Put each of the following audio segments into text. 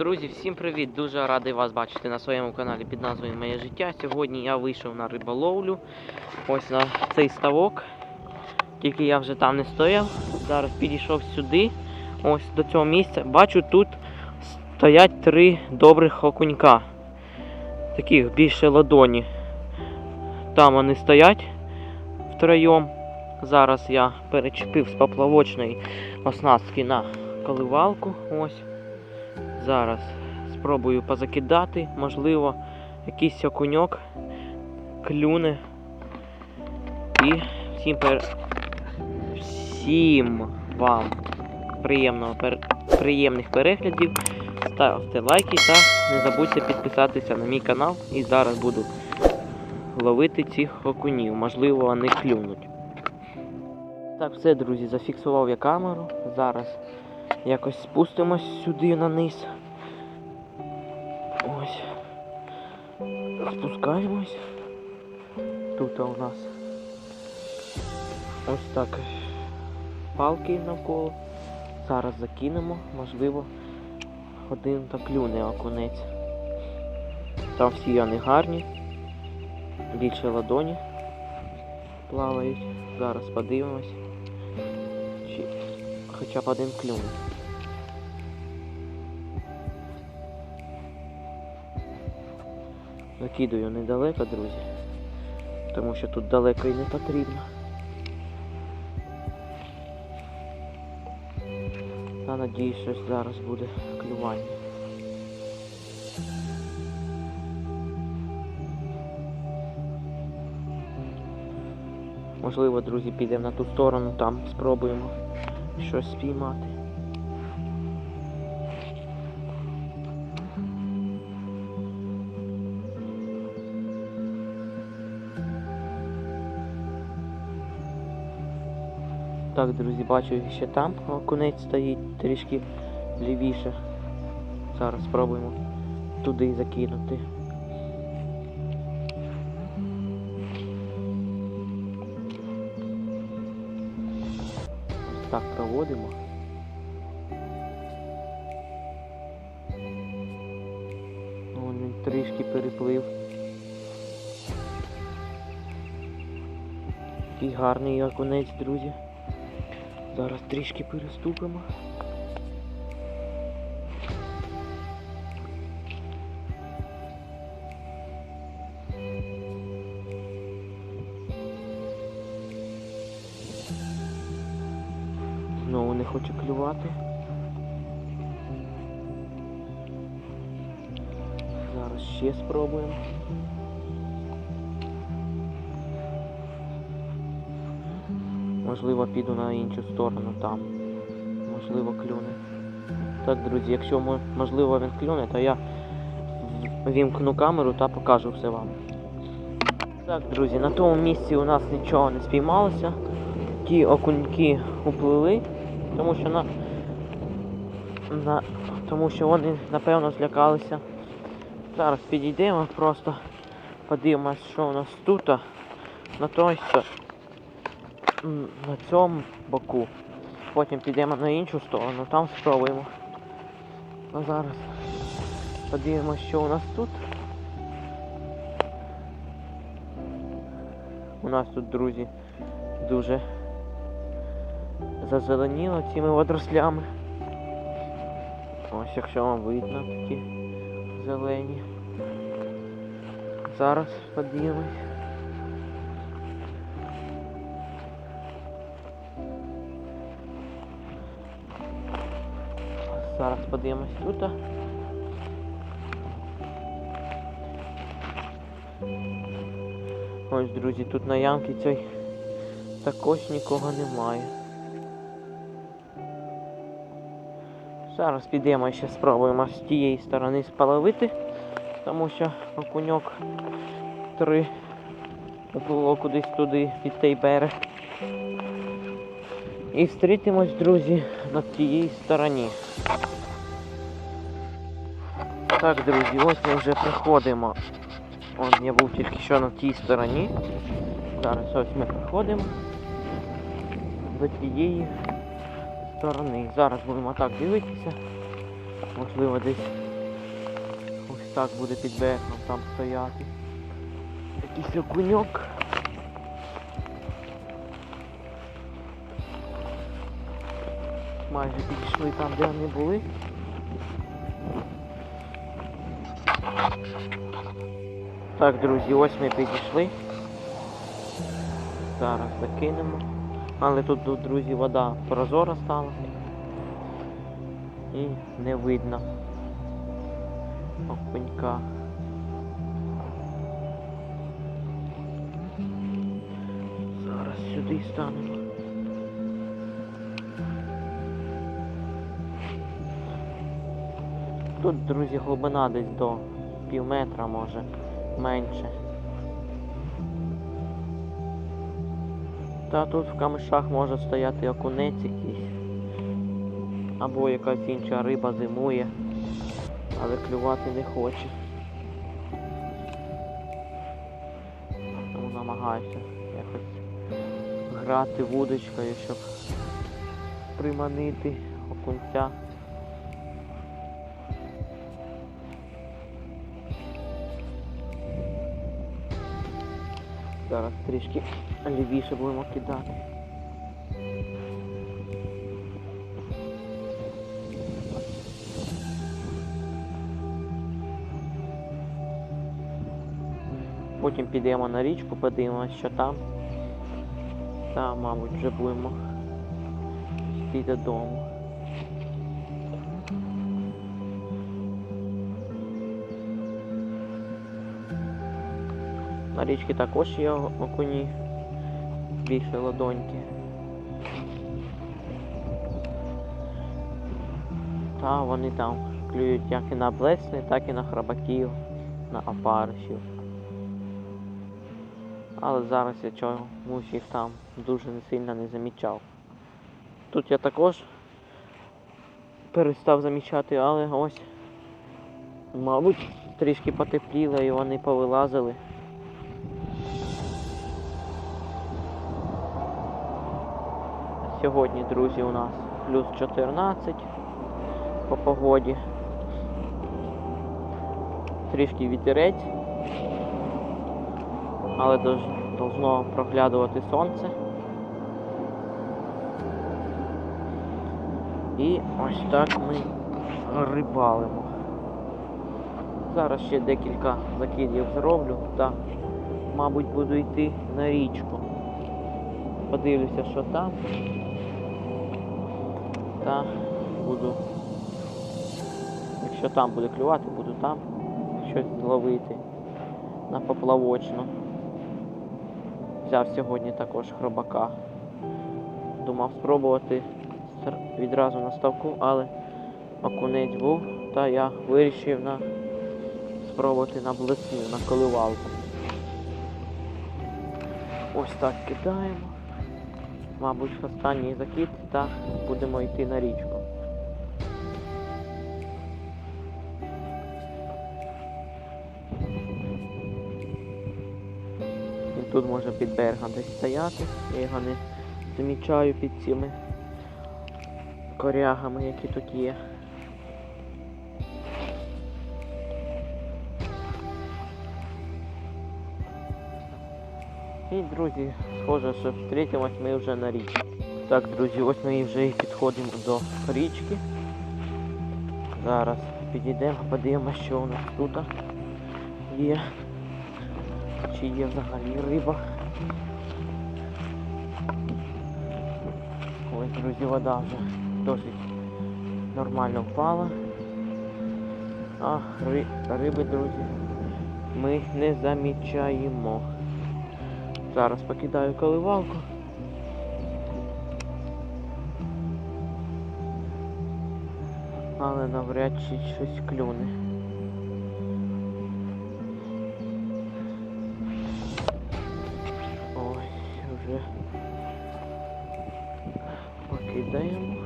Друзі, всім привіт! Дуже радий вас бачити на своєму каналі під назвою Моє життя. Сьогодні я вийшов на риболовлю. Ось на цей ставок. Тільки я вже там не стояв. Зараз підійшов сюди. Ось до цього місця. Бачу, тут стоять три добрих окунька. Таких більше ладоні. Там вони стоять втроєм. Зараз я перечепив з поплавочної оснастки на коливалку. Ось. Зараз спробую позакидати, можливо, якийсь окуньок клюне. І всім пер... всім вам приємного пер... приємних переглядів. Ставте лайки та не забудьте підписатися на мій канал. І зараз буду ловити цих окунів. Можливо, вони клюнуть. Так, все, друзі, зафіксував я камеру. Зараз якось спустимось сюди на низ. Спускаємось. Тут у нас ось так палки навколо. Зараз закинемо, можливо, один та клюне окунець. Там всі вони гарні. Більше ладоні плавають. Зараз подивимось. Чи хоча б один клюне. Закидую недалеко, друзі. Тому що тут далеко і не потрібно. Та надіюсь, щось зараз буде клювання. Можливо, друзі, підемо на ту сторону, там спробуємо щось спіймати. Так, друзі, бачу ще там окунець стоїть трішки лівіше. Зараз спробуємо туди закинути. Ось так проводимо. Ну, Він трішки переплив. Такий гарний окунець, друзі. Зараз трішки переступимо. Знову не хоче клювати. Зараз ще спробуємо. Можливо, піду на іншу сторону там. Можливо, клюне. Так, друзі, якщо можливо він клюне, то я вімкну камеру та покажу все вам. Так, друзі, на тому місці у нас нічого не спіймалося. Ті окуньки уплили, тому що на, на тому що вони напевно злякалися. Зараз підійдемо, просто подивимось, що у нас тут. На той що на цьому боку. Потім підемо на іншу сторону, там спробуємо. А зараз подивимося, що у нас тут. У нас тут, друзі, дуже зазеленіло цими водорослями. Ось якщо вам видно такі зелені. Зараз подивимось. Зараз подивимось тут. Ось, друзі, тут на ямці цей також нікого немає. Зараз підемо ще спробуємо з тієї сторони спаловити, тому що окуньок три уплило кудись туди під той берег. І зустрітимось, друзі, на тієї стороні. Так, друзі, ось ми вже приходимо. Он я був тільки що на тій стороні. Зараз ось ми приходимо до тієї сторони. Зараз будемо так дивитися. Можливо, десь ось так буде під берегом там стояти. Якийсь окуньок. Майже підійшли там, де вони були. Так, друзі, ось ми підійшли. Зараз закинемо. Але тут, друзі, вода прозора стала. І не видно окунька. Зараз сюди станемо. Тут, друзі, глибина десь до пів метра, може, менше. Та тут в камишах може стояти окунець якийсь. Або якась інша риба зимує, але клювати не хоче. Тому намагаюся якось грати вудочкою, щоб приманити окунця. Зараз трішки лівіше будемо кидати. Потім підемо на річку, подивимося, що там. Та, мабуть, вже будемо йти додому. На річці також є окуні більше ладоньки. Та вони там клюють як і на блесни, так і на храбаків, на опаришів. Але зараз я чомусь їх там дуже сильно не замічав. Тут я також перестав замічати, але ось, мабуть, трішки потепліло і вони повилазили. Сьогодні, друзі, у нас плюс 14 по погоді. Трішки вітерець, але должно проглядувати сонце. І ось так ми рибалимо. Зараз ще декілька закидів зроблю та, мабуть, буду йти на річку. Подивлюся, що там. Та буду. Якщо там буде клювати, буду там щось зловити на поплавочну. Взяв сьогодні також хробака. Думав спробувати відразу на ставку, але окунець був, та я вирішив на спробувати на блесну, на коливалку. Ось так кидаємо. Мабуть, останній закид та будемо йти на річку. І тут може під берегом десь стояти. Я його не замічаю під цими корягами, які тут є. І, друзі, схоже, що встретимось ми вже на річці. Так, друзі, ось ми вже і підходимо до річки. Зараз підійдемо, подивимося, що у нас тут є. Чи є взагалі риба. Ось, друзі, вода вже досить нормально впала. А ри... риби, друзі, ми не замічаємо. Зараз покидаю коливалку. Але навряд чи щось клюне. Ось вже покидаємо.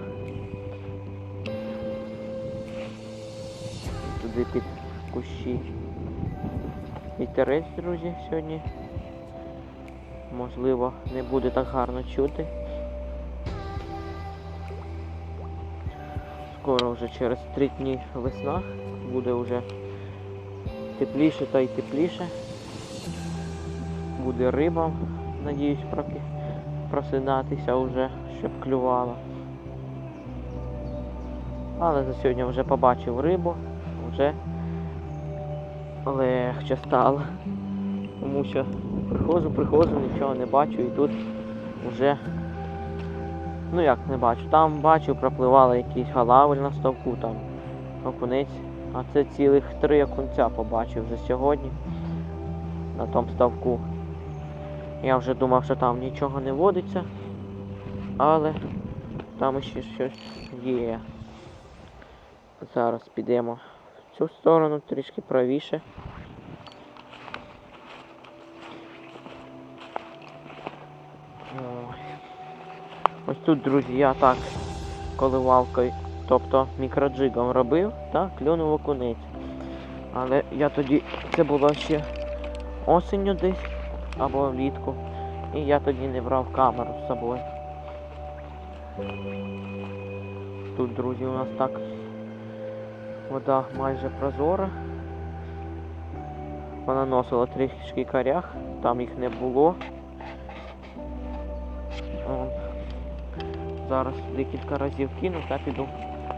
Туди під кущі. Вітерець, друзі, сьогодні. Можливо, не буде так гарно чути. Скоро вже через три дні весна буде вже тепліше та й тепліше. Буде риба, надіюсь, просинатися вже, щоб клювала. Але за сьогодні вже побачив рибу, вже легше стало. Тому що приходжу, приходжу, нічого не бачу і тут вже Ну як не бачу. Там бачу, пропливали якісь галавель на ставку, там окунець. А це цілих три окунця побачив вже сьогодні на тому ставку. Я вже думав, що там нічого не водиться, але там ще щось є. Зараз підемо в цю сторону трішки правіше. Ось тут, друзі, я так коливалкою, тобто мікроджигом робив та клюнув окунець. Але я тоді, це було ще осінню десь або влітку. І я тоді не брав камеру з собою. Тут, друзі, у нас так вода майже прозора. Вона носила трішки корях, там їх не було. Зараз декілька разів кину та піду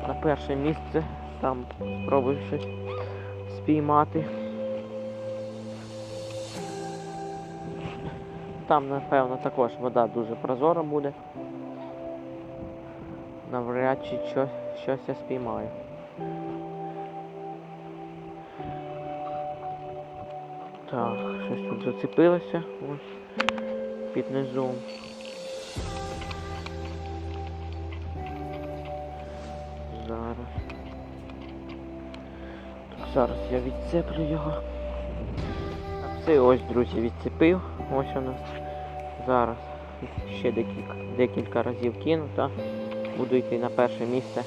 на перше місце, там спробую щось спіймати. Там, напевно, також вода дуже прозора буде. Навряд чи щось, щось я спіймаю. Так, щось тут зацепилося ось під низом. Зараз. Зараз я відцеплю його. Все ось, друзі, відцепив. Ось у нас. Зараз ще декілька, декілька разів кину, буду йти на перше місце.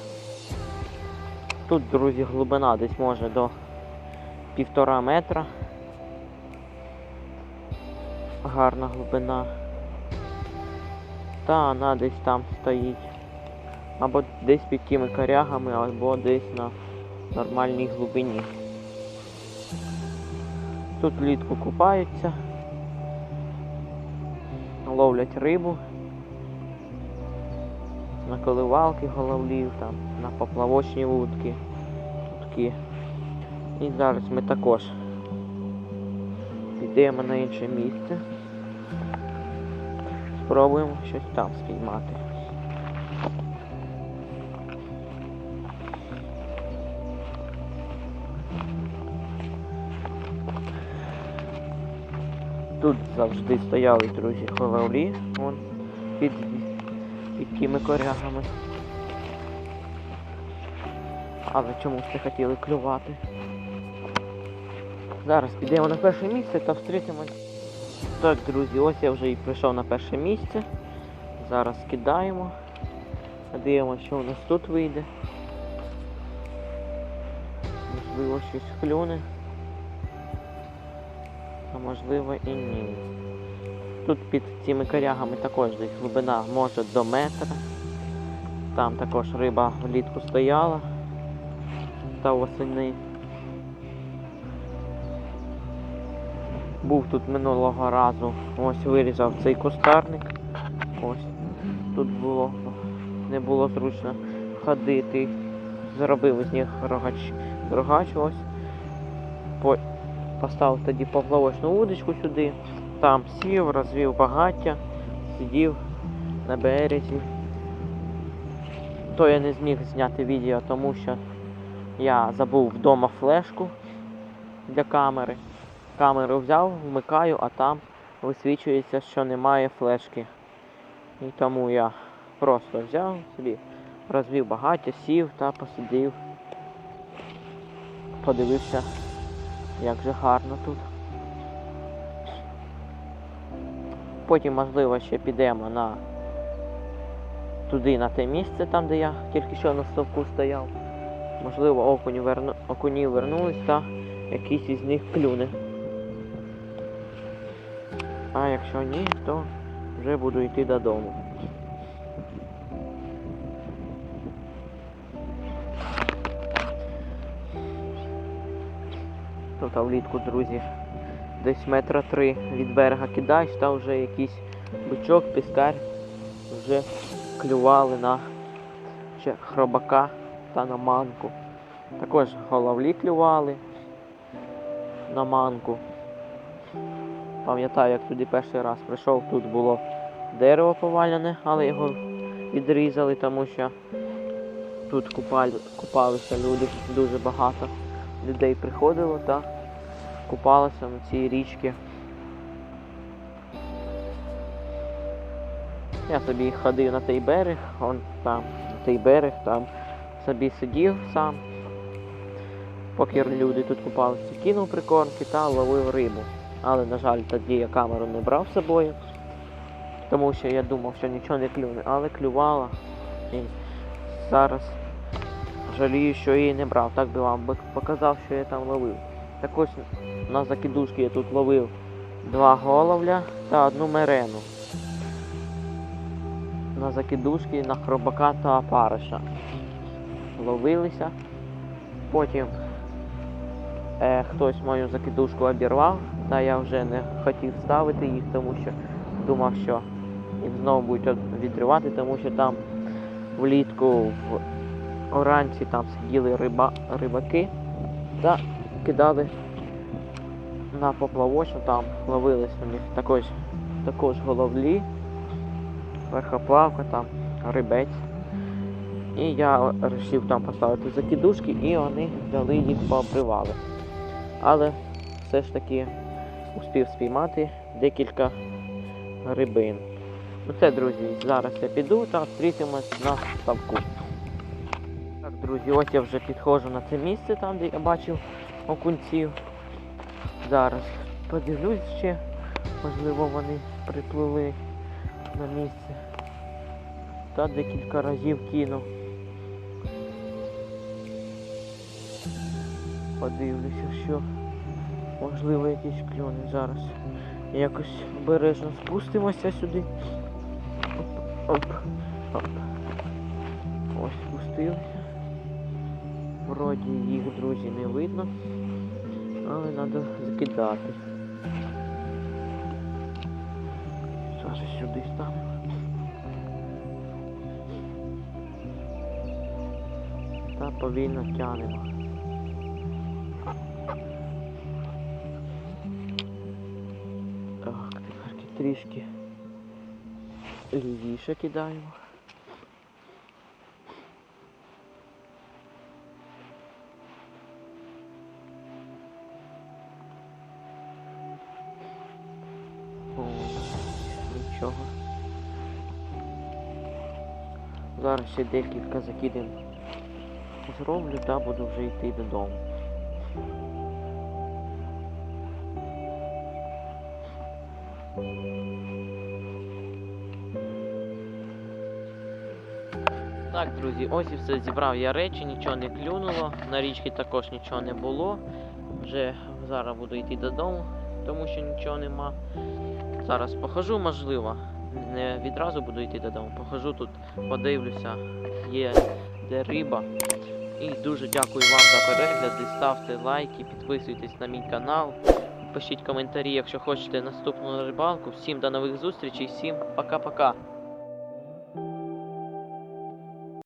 Тут, друзі, глибина десь може до півтора метра. Гарна глибина. Та вона десь там стоїть. Або десь під тими корягами, або десь на нормальній глибині. Тут влітку купаються, ловлять рибу, на коливалки головлів, там, на поплавочні вудки, вудки. І зараз ми також підемо на інше місце. Спробуємо щось там спіймати. Тут завжди стояли, друзі, холовлі, вон, під, під тими корягами. Але чомусь не хотіли клювати. Зараз підемо на перше місце та встрітимось. Так, друзі, ось я вже і прийшов на перше місце. Зараз кидаємо. Дивимося, що у нас тут вийде. Можливо, щось клюне. Можливо і ні. Тут під цими корягами також десь глибина може до метра. Там також риба влітку стояла та восени. Був тут минулого разу, ось вирізав цей кустарник. Ось. Тут було не було зручно ходити. Зробив із них рогач, рогач ось. Поставив тоді поплавочну удочку сюди, там сів, розвів багаття, сидів на березі. То я не зміг зняти відео, тому що я забув вдома флешку для камери. Камеру взяв, вмикаю, а там висвічується, що немає флешки. І тому я просто взяв собі, розвів багаття, сів та посидів. Подивився, як же гарно тут. Потім, можливо, ще підемо на туди, на те місце, там, де я тільки що на стовку стояв. Можливо, окуні, верну... окуні вернулись та якийсь із них клюне. А якщо ні, то вже буду йти додому. Тут а влітку, друзі, десь метра три від берега кидаєш, та вже якийсь бичок, піскар вже клювали на ще хробака та на манку. Також головлі клювали на манку. Пам'ятаю, як туди перший раз прийшов, тут було дерево поваляне, але його відрізали, тому що тут купали, купалися люди, дуже багато людей приходило та купалося на цій річці. Я собі ходив на той берег, он там, на той берег, там собі сидів сам, поки люди тут купалися, кинув прикормки та ловив рибу. Але, на жаль, тоді я камеру не брав з собою, тому що я думав, що нічого не клюне, але клювала. І зараз жалію, що її не брав. Так би вам показав, що я там ловив. Також на закидушки я тут ловив два головля та одну мерену. На закидушки, на хробака та опариша. Ловилися. Потім е, хтось мою закидушку обірвав, та я вже не хотів ставити їх, тому що думав, що їм знову будуть відривати, тому що там влітку в оранці там сиділи риба, рибаки та кидали на поплавочну, там ловились у них також, також головлі, верхоплавка, там рибець. І я вирішив там поставити закидушки і вони взяли їх пообривали. Але все ж таки успів спіймати декілька рибин. Ну це, друзі, зараз я піду та зустрітимось на ставку. Так, друзі, ось я вже підходжу на це місце, там де я бачив окунців. Зараз подивлюсь ще, можливо вони приплили на місце. Та декілька разів кину. Подивлюся, що можливо якісь кльони зараз. Якось обережно спустимося сюди. Оп, оп, оп. Ось спустилися. Вроді їх, друзі, не видно, але треба закидати. Зараз сюди ставимо. Та повільно тянемо. Так, тепер трішки лівіше кидаємо. Зараз ще декілька закидів зроблю та буду вже йти додому. Так, друзі, ось і все зібрав я речі, нічого не клюнуло, на річці також нічого не було. Вже зараз буду йти додому, тому що нічого нема. Зараз похожу, можливо. Не відразу буду йти додому. Похожу тут, подивлюся, є де риба. І дуже дякую вам за перегляд. Ставте лайки, підписуйтесь на мій канал. Пишіть коментарі, якщо хочете наступну рибалку. Всім до нових зустрічей, всім пока-пока.